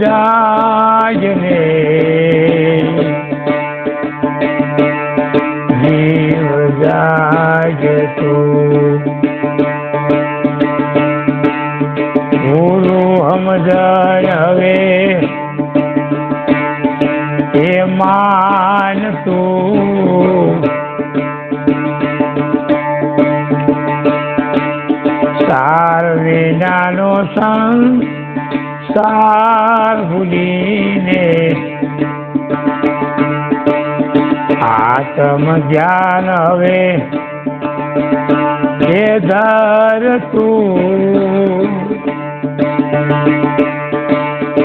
જાય જીવ જાય તો હમ સમજણ હવે એ માન તું સાર વિનાનો સંગ સાર ભૂલીને આત્મ જ્ઞાન હવે એ ધર તું.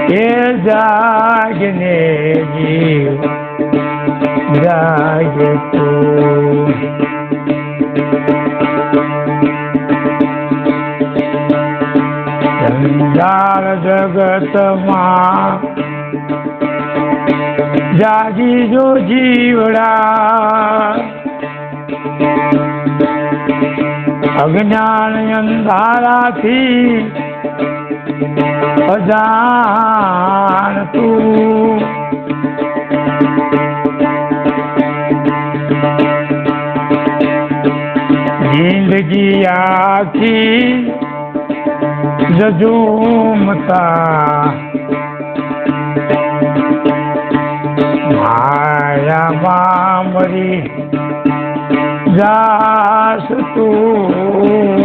એ જાગને જીવ જાગ તું. જગતમાં જાગી જો જીવડા. અજ્ઞાન અંધારાથી અજાણ તું જિંદગી આખી જજુમતા માયામાં મરી જાસ તું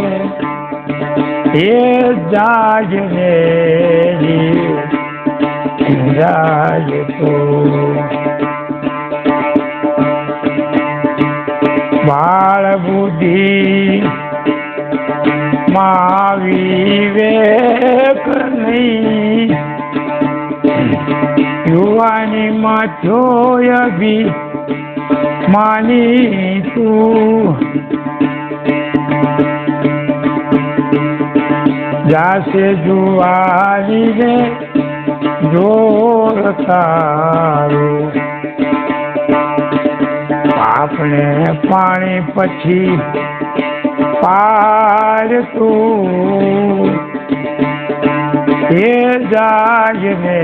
એ જાગને જાગ જોય બી માની તું જાશે જુવાનીને જોર તારું. આપણે પાણી પછી પાર તું એ જાગ ને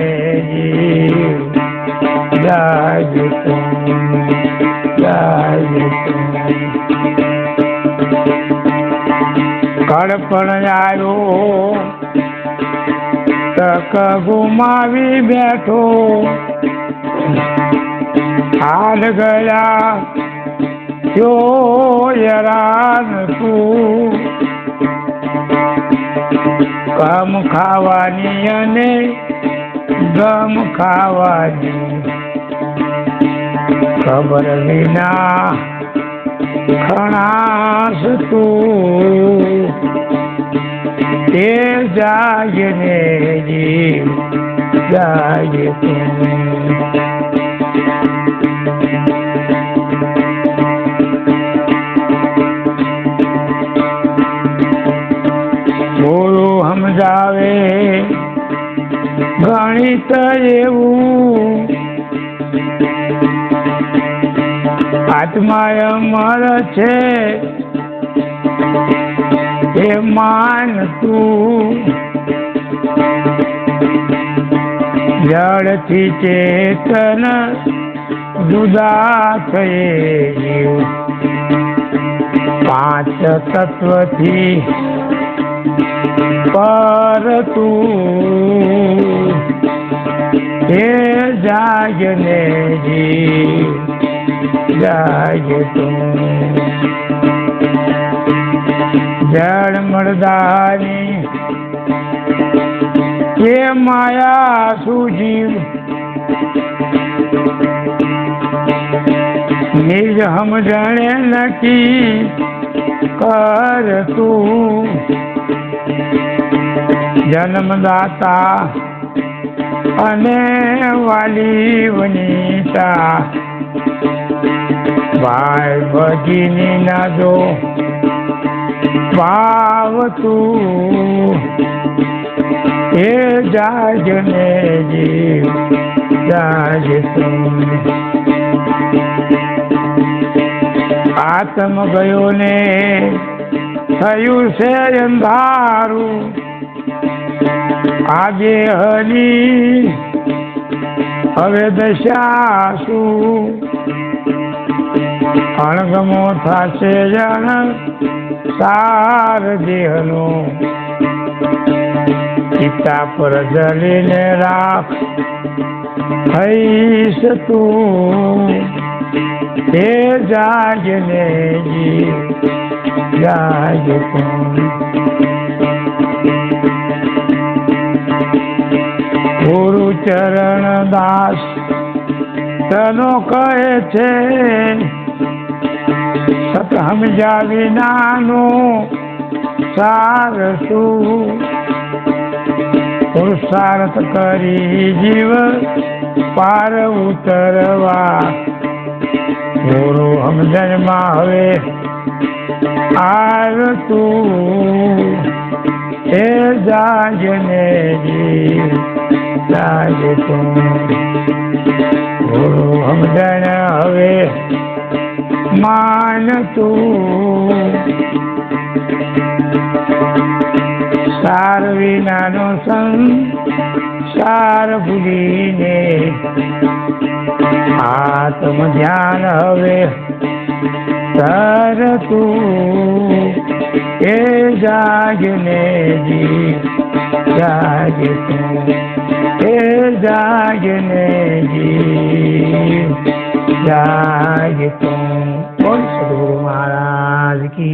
કડપણ આવ્યો તક ગુમાવી બેઠો હાલ ગયા જો યરાન તું કમ ખાવાની અને ગમ ખાવાની ખબર વિના ખણાસ તું. તે જાગને જીવ જાય તું. ગણિત એવું. આત્મા અમર છે. એ માન તું. જળથી ચેતન જુદા થયે જીવ પાંચ તત્વથી પર તું. એ જાગને જી, જાગ તું. જળ મળદાની કે માયા સુજીવ. નિજ સમજણે નકી કર તું. જન્મદાતા અને વાલી વનીતા. ભાઈ ભગીની ના જો પાવતું એ જાજને જીવ જાજ આત્મ ગયો ને થયું છે અંધારું. આજે હરી, હવે દશા શું? અણગમો થશે જણ સાર દેહનો. પિતા પર જલીને રાખ હૈસ તું. હે જાગને જી જાગ તું. ગુરુ ચરણ દાસ તનો કહે છે સમજા વિનાનું સાર શું પુરુષાર્થ કરી જીવ પાર ઉતરવા. ગુરુ સમજણમાં હવે આર તું એ જાજને જી જાજ તું. ગુરુ સમજણ હવે માન તું. સાર વિનાનો સંગ સાર ભૂલીને આત્મ ધ્યાન હવે सर तू ये जागने जी जाग तू ये जागने जी जाग तू बोल सदगुरु महाराज की।